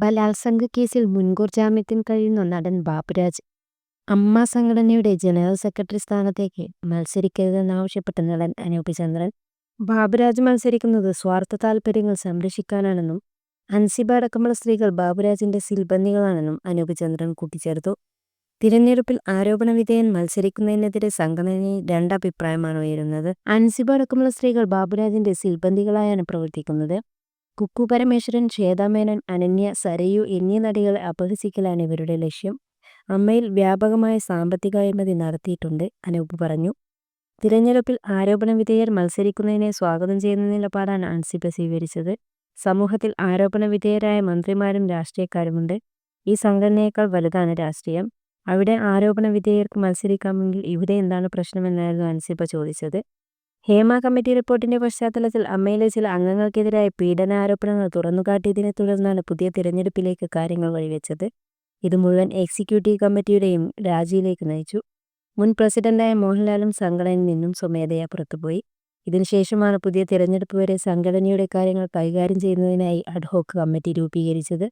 ബലാത്സംഗ കേസിൽ മുൻകൂർ ജാമ്യത്തിൽ കഴിയുന്ന നടൻ ബാബുരാജ് അമ്മ സംഘടനയുടെ ജനറൽ സെക്രട്ടറി സ്ഥാനത്തേക്ക് മത്സരിക്കരുതെന്നാവശ്യപ്പെട്ട നടൻ അനൂപ് ചന്ദ്രൻ ബാബുരാജ് മത്സരിക്കുന്നത് സ്വാർത്ഥ താല്പര്യങ്ങൾ സംരക്ഷിക്കാനാണെന്നും അൻസിബ അടക്കമുള്ള സ്ത്രീകൾ ബാബുരാജിന്റെ സിൽബന്ദികളാണെന്നും അനൂപ് ചന്ദ്രൻ കൂട്ടിച്ചേർത്തു. തിരഞ്ഞെടുപ്പിൽ ആരോപണ വിധേയൻ മത്സരിക്കുന്നതിനെതിരെ സംഘടനയിൽ രണ്ടഭിപ്രായമാണ് ഉയരുന്നത്. അൻസിബ അടക്കമുള്ള സ്ത്രീകൾ ബാബുരാജിന്റെ സിൽബന്ദികളായാണ് പ്രവർത്തിക്കുന്നത്. കുക്കു പരമേശ്വരൻ ശ്വേതാമേനൻ അനന്യ സരയു എന്നീ നടികളെ അപഹസിക്കലാണ് ഇവരുടെ ലക്ഷ്യം. അമ്മയിൽ വ്യാപകമായ സാമ്പത്തിക അഴിമതി നടത്തിയിട്ടുണ്ട് അനൂപ് പറഞ്ഞു. തിരഞ്ഞെടുപ്പിൽ ആരോപണ വിധേയർ മത്സരിക്കുന്നതിനെ സ്വാഗതം ചെയ്യുന്ന നിലപാടാണ് അൻസിബ സ്വീകരിച്ചത്. സമൂഹത്തിൽ ആരോപണ വിധേയരായ മന്ത്രിമാരും രാഷ്ട്രീയക്കാരുമുണ്ട്. ഈ സംഘടനയേക്കാൾ വലുതാണ് രാഷ്ട്രീയം. അവിടെ ആരോപണ വിധേയർക്ക് മത്സരിക്കാമെങ്കിൽ ഇവിടെ എന്താണ് പ്രശ്നമെന്നായിരുന്നു അൻസിബ ചോദിച്ചത്. ഹേമ കമ്മിറ്റി റിപ്പോർട്ടിന്റെ പശ്ചാത്തലത്തിൽ അമ്മയിലെ ചില അംഗങ്ങൾക്കെതിരായ പീഡനാരോപണങ്ങൾ തുറന്നുകാട്ടിയതിനെ തുടർന്നാണ് പുതിയ തിരഞ്ഞെടുപ്പിലേക്ക് കാര്യങ്ങൾ വഴിവെച്ചത്. ഇത് മുഴുവൻ എക്സിക്യൂട്ടീവ് കമ്മിറ്റിയുടെയും രാജിയിലേക്ക് നയിച്ചു. മുൻ പ്രസിഡന്റായ മോഹൻലാലും സംഘടനയിൽ നിന്നും സ്വമേധയാ പുറത്തുപോയി. ഇതിനുശേഷമാണ് പുതിയ തിരഞ്ഞെടുപ്പ് വരെ സംഘടനയുടെ കാര്യങ്ങൾ കൈകാര്യം ചെയ്യുന്നതിനായി അഡ്ഹോക്ക് കമ്മിറ്റി രൂപീകരിച്ചത്.